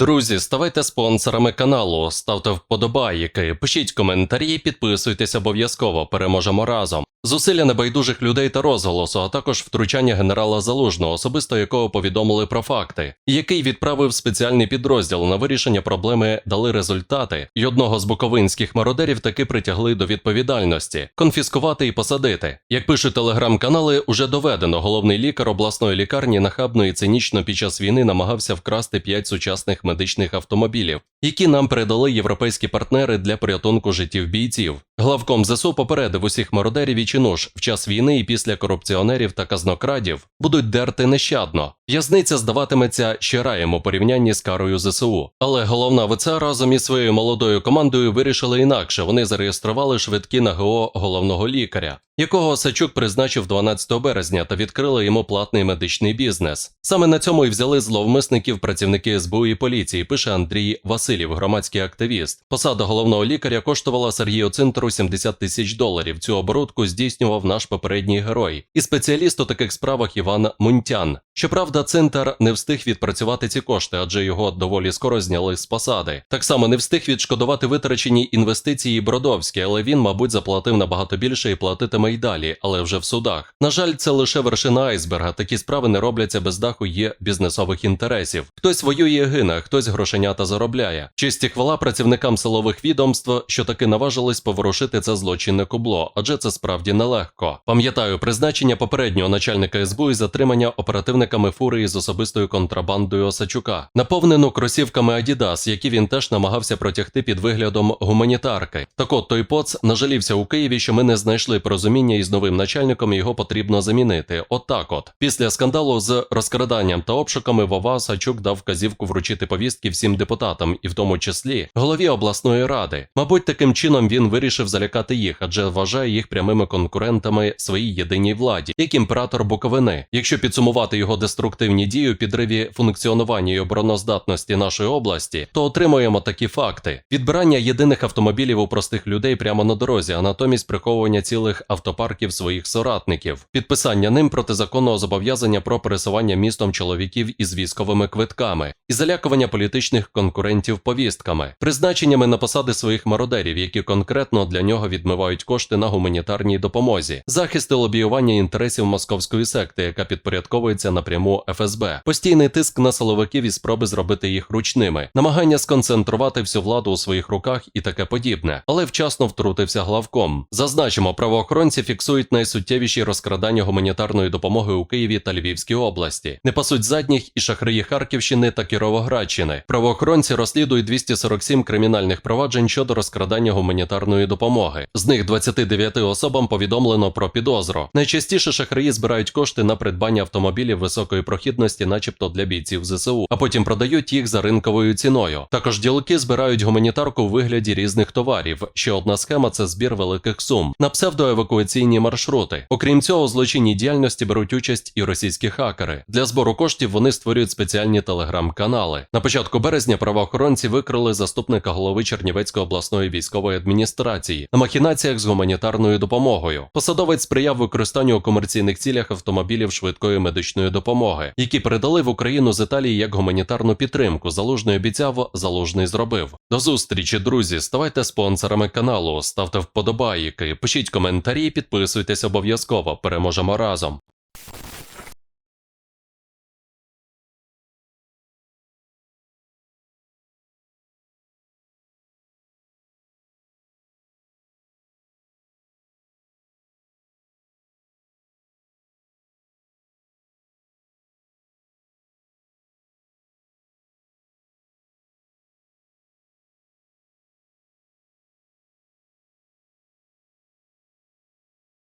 Друзі, ставайте спонсорами каналу, ставте вподобайки, пишіть коментарі, підписуйтесь обов'язково. Переможемо разом. Зусилля небайдужих людей та розголосу, а також втручання генерала Залужного, особисто якого повідомили про факти, який відправив спеціальний підрозділ на вирішення проблеми, дали результати, і одного з буковинських мародерів таки притягли до відповідальності, конфіскувати і посадити. Як пишуть телеграм-канали, уже доведено, головний лікар обласної лікарні нахабно і цинічно під час війни намагався вкрасти п'ять сучасних медичних автомобілів, які нам передали європейські партнери для порятунку життів бійців. Главком ЗСУ попередив усіх мародерів і чинуш в час війни і після корупціонерів та казнокрадів будуть дерти нещадно. В'язниця здаватиметься ще раєм у порівнянні з карою ЗСУ. Але головна ВЦ разом із своєю молодою командою вирішили інакше. Вони зареєстрували швидкі на ГО головного лікаря, якого Осачук призначив 12 березня та відкрили йому платний медичний бізнес. Саме на цьому і взяли зловмисників працівники СБУ і поліції, пише Андрій Васильєв, громадський активіст. Посада головного лікаря коштувала Сергію Цинтеру 70 тисяч доларів. Цю оборудку здійснював наш попередній герой. І спеціаліст у таких справах Іван Мунтян. Щоправда, Цинтер не встиг відпрацювати ці кошти, адже його доволі скоро зняли з посади. Так само не встиг відшкодувати витрачені інвестиції Бродовський, але він, мабуть, заплатив набагато більше і платитиме й далі, але вже в судах. На жаль, це лише вершина айсберга. Такі справи не робляться без даху є бізнесових інтересів. Хтось воює гине, хтось грошенята заробляє. Чисті хвала працівникам силових відомств, що таки наважились поворушити це злочинне кубло, адже це справді нелегко. Пам'ятаю призначення попереднього начальника СБУ і затримання оперативниками фури із особистою контрабандою Осачука, наповнену кросівками Adidas, які він теж намагався протягти під виглядом гуманітарки. Так от той поц нажалівся у Києві, що ми не знайшли порозуміння із новим начальником, його потрібно замінити. От от. Після скандалу з розкраданням та обшуками Вова Осачук дав вказівку вручити повістки всім депутатам, і в тому числі голові обласної ради. Мабуть, таким чином він вирішив залякати їх, адже вважає їх прямими конкурентами своїй єдиній владі, як імператор Буковини. Якщо підсумувати його деструктивні дії у підриві функціонування і обороноздатності нашої області, то отримуємо такі факти: відбирання єдиних автомобілів у простих людей прямо на дорозі, а натомість приховування цілих автопарків своїх соратників, підписання ним протизаконного зобов'язання про пересування містом чоловіків із військовими квитками і залякування політичних конкурентів повістками, призначеннями на посади своїх мародерів, які конкретно для нього відмивають кошти на гуманітарній допомозі, захист і лобіювання інтересів московської секти, яка підпорядковується напряму ФСБ, постійний тиск на силовиків і спроби зробити їх ручними, намагання сконцентрувати всю владу у своїх руках і таке подібне, але вчасно втрутився главком. Зазначимо, правоохоронці фіксують найсуттєвіші розкрадання гуманітарної допомоги у Києві та Львівській області. Не пасуть задніх і шахраї Харківщини та Кіровоградщини. Правоохоронці розслідують 247 кримінальних проваджень щодо розкрадання гуманітарної допомоги. З них 29 особам повідомлено про підозру. Найчастіше шахраї збирають кошти на придбання автомобілів високої прохідності, начебто для бійців ЗСУ, а потім продають їх за ринковою ціною. Також ділки збирають гуманітарку у вигляді різних товарів. Ще одна схема це збір великих сум на псевдоевакуаційні маршрути. Окрім цього, у злочинній діяльності беруть участь і російські хакери. Для збору коштів вони створюють спеціальні телеграм-канали. На початку березня правоохоронці викрили заступника голови Чернівецької обласної військової адміністрації на махінаціях з гуманітарною допомогою. Посадовець сприяв використанню у комерційних цілях автомобілів швидкої медичної допомоги, які передали в Україну з Італії як гуманітарну підтримку. Залужний обіцяв, залужний зробив. До зустрічі, друзі. Ставайте спонсорами каналу, ставте вподобайки, пишіть коментарі, підписуйтесь обов'язково. Переможемо разом.